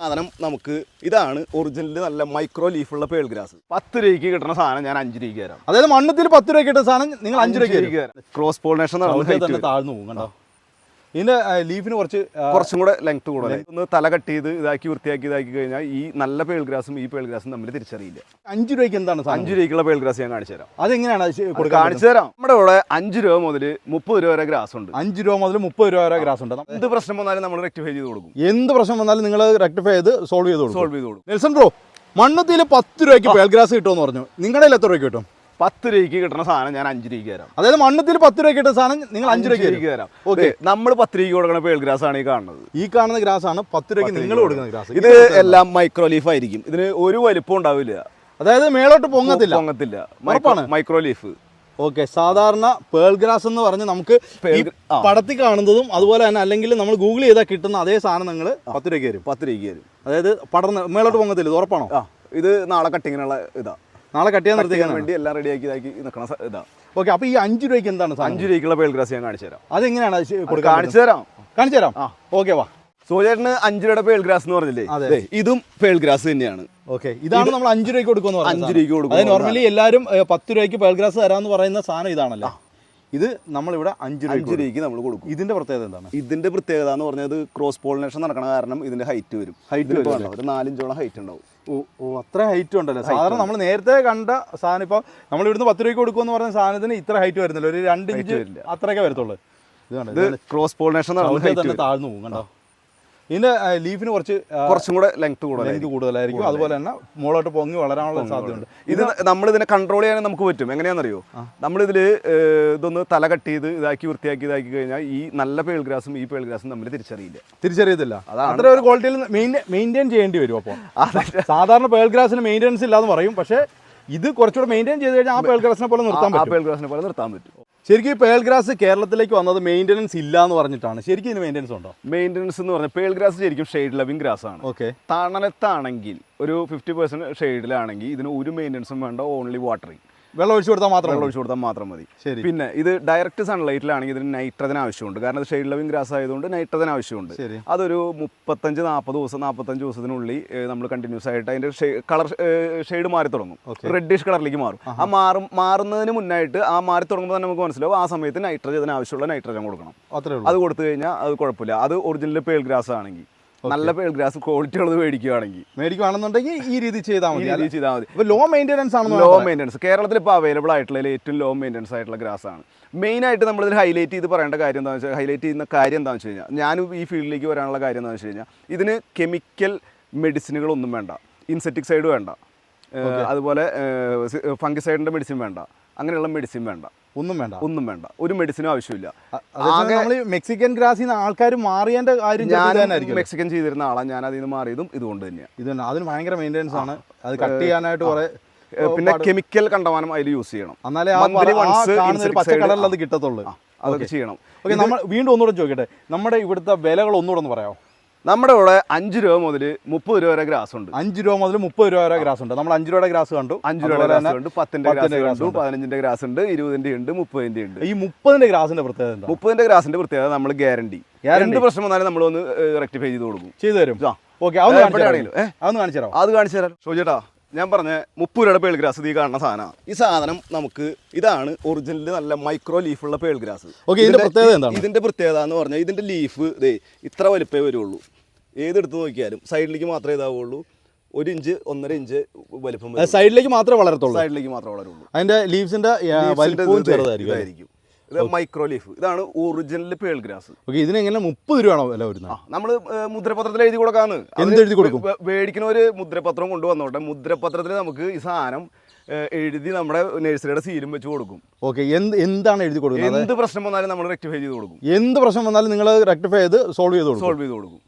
സാധനം നമുക്ക് ഇതാണ് ഒറിജിനൽ നല്ല മൈക്രോ ലീഫുള്ള പേൾ ഗ്രാസ് പത്ത് രൂപയ്ക്ക് കിട്ടുന്ന സാധനം ഞാൻ അഞ്ച് രൂപയ്ക്ക് തരാം. അതായത് മണ്ണത്തിൽ പത്ത് രൂപയ്ക്ക് കിട്ടുന്ന സാധനം നിങ്ങൾ അഞ്ച് രൂപയ്ക്ക് തരാം. ക്രോസ് പോളിനേഷൻ താഴ്ന്നു പോകും കണ്ടോ? ഇതിന്റെ ലീഫിന് കുറച്ച് കുറച്ചും കൂടെ ലെങ്ത് കൂടുതൽ ഒന്ന് തല കട്ട് ചെയ്ത് ഇതാക്കി വൃത്തിയാക്കി ഇതാക്കി കഴിഞ്ഞാൽ ഈ നല്ല പേൾ ഗ്രാസും ഈ പേൾ ഗ്രാസും തമ്മിൽ തിരിച്ചറിയില്ല. അഞ്ച് രൂപയ്ക്ക് എന്താണ് അഞ്ച് രൂപയ്ക്കുള്ള പേൾ ഗ്രാസ് ഞാൻ കാണിച്ചു തരാം. അതെങ്ങനെയാണ് കാണിച്ചു തരാം. നമ്മുടെ ഇവിടെ അഞ്ച് രൂപ മുതൽ മുപ്പത് രൂപ വരെ ഗ്രാസ് ഉണ്ട്. അഞ്ച് രൂപ മുതൽ മുപ്പത് രൂപ വരെ ഗ്രാസ് ഉണ്ട്. എന്ത് പ്രശ്നം വന്നാലും നമ്മൾ റെക്ടിഫൈ ചെയ്ത് കൊടുക്കും. എന്ത് പ്രശ്നം വന്നാലും നിങ്ങൾ റെക്ടിഫൈ ചെയ്ത് സോൾവ് ചെയ്ത് കൊടുക്കും. സോൾവ് ചെയ്ത് കൊടുക്കും. നെൽസൺ ബ്രോ മണ്ണത്തിൽ പത്ത് രൂപയ്ക്ക് പേൽ ഗ്രാസ് കിട്ടുമെന്ന് പറഞ്ഞു. നിങ്ങളുടെ എത്ര രൂപയ്ക്ക് കിട്ടും? പത്ത് രൂപയ്ക്ക് കിട്ടുന്ന സാധനം ഞാൻ അഞ്ച് രൂപയ്ക്ക് തരാം. അതായത് മണ്ണത്തിൽ പത്ത് രൂപയ്ക്ക് കിട്ടുന്ന സാധനം നിങ്ങൾ അഞ്ച് രൂപയ്ക്ക് തരും. ഓക്കെ നമ്മൾ പത്ത് രൂപയ്ക്ക് കൊടുക്കുന്ന പേൾ ഗ്രാസ് ആണ് ഈ കാണുന്നത്. ഈ കാണുന്ന ഗ്രാസ് ആണ് പത്ത് രൂപയ്ക്ക് നിങ്ങൾ കൊടുക്കുന്ന ഗ്രാസ് ഇത് എല്ലാം മൈക്രോ ലീഫ് ആയിരിക്കും. ഇതിന് ഒരു വലിപ്പം ഉണ്ടാവില്ല. അതായത് മേളോട്ട് പൊങ്ങത്തില്ല. പൊങ്ങത്തില്ല? മൈക്രോ ലീഫ് ഓക്കെ സാധാരണ പേൾ ഗ്രാസ് എന്ന് പറഞ്ഞ് നമുക്ക് പടത്തിൽ കാണുന്നതും അതുപോലെ തന്നെ അല്ലെങ്കിൽ നമ്മൾ ഗൂഗിൾ ചെയ്താൽ കിട്ടുന്ന അതേ സാധനം നിങ്ങൾ പത്ത് രൂപയ്ക്ക് തരും. പത്ത് രൂപയ്ക്ക് തരും. അതായത് പടർന്ന് മേളോട്ട് പൊങ്ങത്തില്ല ഇത് ഉറപ്പാണോ? ഇത് നാളെ കട്ടിങ്ങിനുള്ള ഇതാ. നാളെ കട്ട് ചെയ്യാൻ നിർത്തിക്കാൻ വേണ്ടി എല്ലാം റെഡിയാക്കി ഇതാക്കി നിൽക്കണ ഇതാ. ഓക്കെ അപ്പൊ ഈ അഞ്ച് രൂപയ്ക്ക് എന്താണ് അഞ്ച് രൂപയ്ക്കുള്ള പേൾ ഗ്രാസ് ഞാൻ കാണിച്ചുതരാം അതെങ്ങനെയാണ് കാണിച്ചു തരാം. കാണിച്ചു തരാം. ആ. ഓക്കെ വാ. സോചേട്ടന് അഞ്ച് രൂപയുടെ പേൾ ഗ്രാസ് എന്ന് പറഞ്ഞില്ലേ? അതെ. ഇതും പേൾ ഗ്രാസ് തന്നെയാണ്. ഓക്കെ ഇതാണ് നമ്മൾ അഞ്ച് രൂപയ്ക്ക് കൊടുക്കുന്നത് അഞ്ച് രൂപയ്ക്ക് കൊടുക്കും അതായത് നോർമലി എല്ലാവരും പത്ത് രൂപയ്ക്ക് പേൾ ഗ്രാസ് തരാമെന്ന് പറയുന്ന സാധനം ഇതാണല്ലോ. ഇത് നമ്മളിവിടെ അഞ്ച് അഞ്ച് രൂപയ്ക്ക് നമ്മൾ കൊടുക്കും. ഇതിന്റെ പ്രത്യേകത എന്താണ്? ഇതിന്റെ പ്രത്യേകത എന്ന് പറഞ്ഞത് ക്രോസ് പോളിനേഷൻ നടക്കണ കാരണം ഇതിന്റെ ഹൈറ്റ് വരും. ഹൈറ്റ് ഒരു നാലിഞ്ചോളം ഹൈറ്റ് ഉണ്ടാവും. ഓ ഓ അത്ര ഹൈറ്റ് ഉണ്ടല്ലോ. സാധാരണ നമ്മൾ നേരത്തെ കണ്ട സാധനം ഇപ്പോൾ നമ്മൾ ഇവിടുന്ന് പത്ത് രൂപയ്ക്ക് കൊടുക്കുമെന്ന് പറഞ്ഞ സാധനത്തിന് ഇത്ര ഹൈറ്റ് വരുന്നില്ല. ഒരു രണ്ട് ഇഞ്ച്. അത്രയൊക്കെ വരത്തുള്ളൂ. ഇത് ക്രോസ് പോളിനേഷൻ താഴ്ന്നു പോകും കണ്ടോ? ഇതിന്റെ ലീഫിന് കുറച്ച് കുറച്ചും കൂടെ ലെങ്ത് കൂടുതൽ ലെങ്ത് കൂടുതലായിരിക്കും. അതുപോലെ തന്നെ മുകളോട്ട് പൊങ്ങി വളരാനുള്ള സാധ്യതയുണ്ട്. ഇത് നമ്മൾ ഇതിനെ കൺട്രോൾ ചെയ്യാൻ നമുക്ക് പറ്റും. എങ്ങനെയാണെന്നറിയോ? നമ്മളിതിൽ ഇതൊന്ന് തല കട്ട് ചെയ്ത് ഇതാക്കി വൃത്തിയാക്കി ഇതാക്കി കഴിഞ്ഞാൽ ഈ നല്ല പേൾ ഗ്രാസും ഈ പേൾ ഗ്രാസും തമ്മിൽ തിരിച്ചറിയില്ല. തിരിച്ചറിയത്തില്ല. അത്ര ഒരു ക്വാളിറ്റിയിൽ മെയിന്റെയിൻ ചെയ്യേണ്ടി വരും അപ്പോൾ. സാധാരണ പേൾ ഗ്രാസിന് മെയിന്റെനൻസ് ഇല്ലാന്ന് പറയും. പക്ഷേ ഇത് കുറച്ചുകൂടെ മെയിന്റെയിൻ ചെയ്ത് കഴിഞ്ഞാൽ ആ പേൾ ഗ്രാസിനെ പോലെ നിർത്താൻ ആ പറ്റും. പേൾ ഗ്രാസിനെ പോലെ നിർത്താൻ പറ്റും. ശരിക്കും ഈ പേൾ ഗ്രാസ് കേരളത്തിലേക്ക് വന്നത് മെയിന്റനൻസ് ഇല്ല എന്ന് പറഞ്ഞിട്ടാണ്. ശരിക്കും ഇതിന് മെയിന്റനൻസ് ഉണ്ടോ? മെയിന്റനൻസ് എന്ന് പറഞ്ഞാൽ പേൾ ഗ്രാസ് ശരിക്കും ഷെയ്ഡ് ലവിങ് ഗ്രാസ് ആണ്. ഓക്കെ. തണലത്താണെങ്കിൽ ഒരു ഫിഫ്റ്റി പെർസെന്റ് ഷെയ്ഡിലാണെങ്കിൽ ഇതിന് ഒരു മെയിന്റനൻസും വേണ്ട ഓൺലി വാട്ടറിങ് വെള്ളം ഒഴിച്ചു കൊടുത്താൽ മാത്രം വെള്ളം ഒഴിച്ചു കൊടുത്താൽ മാത്രം മതി. ശരി. പിന്നെ ഇത് ഡയറക്റ്റ് സൺലൈറ്റിലാണെങ്കിൽ ഇതിന് നൈട്രജൻ ആവശ്യമുണ്ട്. കാരണം ഇത് ഷെയ്ഡ് ലവിംഗ് ഗ്രാസ് ആയതുകൊണ്ട് നൈട്രജൻ ആവശ്യമുണ്ട്. അതൊരു മുപ്പത്തഞ്ച് നാൽപ്പത് ദിവസം നാൽപ്പത്തഞ്ച് ദിവസത്തിനുള്ളിൽ നമ്മൾ കണ്ടിന്യൂസ് ആയിട്ട് അതിന്റെ കളർ ഷെയ്ഡ് മാറി തുടങ്ങും. റെഡിഷ് കളറിലേക്ക് മാറും. ആ മാറും മാറുന്നതിന് മുന്നായിട്ട് ആ മാറി തുടങ്ങുമ്പോൾ തന്നെ നമുക്ക് മനസ്സിലാവും. ആ സമയത്ത് നൈട്രജൻ ആവശ്യമുള്ള നൈട്രജൻ കൊടുക്കണം. അത് കൊടുത്തു കഴിഞ്ഞാൽ അത് കുഴപ്പമില്ല. അത് ഒറിജിനൽ പേൾ ഗ്രാസ് ആണെങ്കിൽ. നല്ല ഗ്രാസ് ക്വാളിറ്റി ഉള്ളത് മേടിക്കുകയാണെങ്കിൽ മേടിക്കുകയാണെന്നുണ്ടെങ്കിൽ ഈ രീതി ചെയ്താൽ മതി. രീതി ചെയ്താൽ മതി. അപ്പോൾ ലോ മെയിന്റെനൻസ് ആണ് ലോ മെയിന്റനൻസ് കേരളത്തിൽ ഇപ്പോൾ അവൈലബിൾ ആയിട്ടുള്ള ഏറ്റവും ലോ മെയിന്റനൻസ് ആയിട്ടുള്ള ഗ്രാസ് ആണ്. മെയിനായിട്ട് നമ്മളിതിൽ ഹൈലൈറ്റ് ചെയ്ത് പറയേണ്ട കാര്യം എന്താണെന്ന് വെച്ചാൽ ഹൈലൈറ്റ് ചെയ്യുന്ന കാര്യം എന്താണെന്ന് വെച്ച് കഴിഞ്ഞാൽ ഞാനും ഈ ഫീൽഡിലേക്ക് വരാനുള്ള കാര്യം എന്താണെന്ന് വെച്ച് കഴിഞ്ഞാൽ ഇതിന് കെമിക്കൽ മെഡിസിനുകളൊന്നും വേണ്ട. ഇൻസെക്ടിസൈഡ് വേണ്ട. അതുപോലെ ഫംഗിസൈഡിന്റെ മെഡിസിൻ വേണ്ട. അങ്ങനെയുള്ള മെഡിസിൻ വേണ്ട. ഒന്നും വേണ്ട. ഒന്നും വേണ്ട. ഒരു മെഡിസിനും ആവശ്യമില്ല. നമ്മൾ മെക്സിക്കൻ ഗ്രാസിൽ നിന്ന് ആൾക്കാർ മാറിയതിന്റെ കാര്യം ഞാൻ മെക്സിക്കൻ ചെയ്തിരുന്ന ആളാണ് ഞാൻ അതിൽ നിന്ന് മാറിയതും ഇതുകൊണ്ട് തന്നെയാണ് ഇത് അതിന് ഭയങ്കര മെയിന്റെനൻസ് ആണ്. അത് കട്ട് ചെയ്യാനായിട്ട് കുറെ പിന്നെ കെമിക്കൽ കണ്ടമാനം അതിൽ യൂസ് ചെയ്യണം. എന്നാലേ പച്ച കളറിൽ അത് കിട്ടത്തുള്ളൂ. അതൊക്കെ ചെയ്യണം. ഓക്കെ നമ്മൾ വീണ്ടും ഒന്നുകൂടെ ചോദിക്കട്ടെ. നമ്മുടെ ഇവിടുത്തെ വിലകൾ ഒന്നുകൂടെ ഒന്ന് പറയാമോ? നമ്മുടെ ഇവിടെ അഞ്ച് രൂപ മുതൽ മുപ്പത് രൂപ വരെ ഗ്രാസ് ഉണ്ട്. അഞ്ച് രൂപ മുതൽ മുപ്പത് രൂപ വരെ ഗ്രാസ് ഉണ്ട്. നമ്മൾ അഞ്ച് രൂപയുടെ ഗ്രാസ് കണ്ടു. അഞ്ച് രൂപയുടെ ഗ്രാസ് ഉണ്ട് പത്തിന്റെ ഗ്രാസ് ഉണ്ട്. പതിനഞ്ചിന്റെ ഗ്രാസ് ഉണ്ട്. ഇരുപതിന്റെ ഉണ്ട്. മുപ്പതിന്റെ ഉണ്ട്. ഈ മുപ്പതിന്റെ ഗ്രാസിന്റെ പ്രത്യേകത മുപ്പതിന്റെ ഗ്രാസിന്റെ പ്രത്യേകത നമ്മൾ ഗ്യാരണ്ടി. രണ്ട് പ്രശ്നം വന്നാലും നമ്മൾ ഒന്ന് റെക്ടിഫൈ ചെയ്ത് കൊടുക്കും. ചെയ്തു തരും. ഓക്കെ അത് കാണിച്ചു തരാം. അത് കാണിച്ചു തരാം. ഷോജേട്ടാ ഞാൻ പറഞ്ഞ മുപ്പത് രൂപയുടെ പേൾ ഗ്രാസ് ഈ കാണുന്ന സാധനമാണ്. ഈ സാധനം നമുക്ക് ഇതാണ് ഒറിജിനൽ നല്ല മൈക്രോ ലീഫുള്ള പേൾ ഗ്രാസ്. ഓക്കെ ഇതിന്റെ പ്രത്യേകത എന്താണ്? ഇതിന്റെ പ്രത്യേകത എന്ന് പറഞ്ഞാൽ ഇതിന്റെ ലീഫ് ദേ ഇത്ര വലുപ്പേ വരുള്ളൂ. ഏതെടുത്ത് നോക്കിയാലും സൈഡിലേക്ക് മാത്രമേ ഇതാവുള്ളൂ. ഒരു ഇഞ്ച് ഒന്നര ഇഞ്ച് വലിപ്പം വരും. സൈഡിലേക്ക് മാത്രമേ വളരത്തുള്ളൂ. സൈഡിലേക്ക് മാത്രമേ വളരുള്ളൂ. അതിന്റെ ലീവ്സിന്റെ ന്റെ വലിപ്പവും ചെറുതായിരിക്കും ഇതായിരിക്കും ഇത് മൈക്രോ ലീഫ് ഇതാണ് ഒറിജിനൽ പേൾ ഗ്രാസ് ഓക്കെ ഇതിന് എങ്ങനെ മുപ്പത് രൂപയാണോ വില വരുന്നത്? നമ്മൾ മുദ്രപത്രത്തിൽ എഴുതി കൊടുക്കാന്ന്. എന്ത് എഴുതി കൊടുക്കും? മേടിക്കുന്ന ഒരു മുദ്രപത്രം കൊണ്ടുവന്നോട്ടെ. മുദ്രപത്രത്തിൽ നമുക്ക് ഈ സാധനം ഏ, എഴുതി നമ്മുടെ നഴ്സറിയുടെ സീലും വെച്ച് കൊടുക്കും. ഓക്കെ എന്ത് എന്താണ് എഴുതി കൊടുക്കുന്നത്? എന്ത് പ്രശ്നം വന്നാലും നമ്മൾ റെക്ടിഫൈ ചെയ്ത് കൊടുക്കും. എന്ത് പ്രശ്നം വന്നാലും നിങ്ങൾ റെക്ടിഫൈ ചെയ്ത് സോൾവ് ചെയ്ത് കൊടുക്കും. സോൾവ് ചെയ്ത് കൊടുക്കും.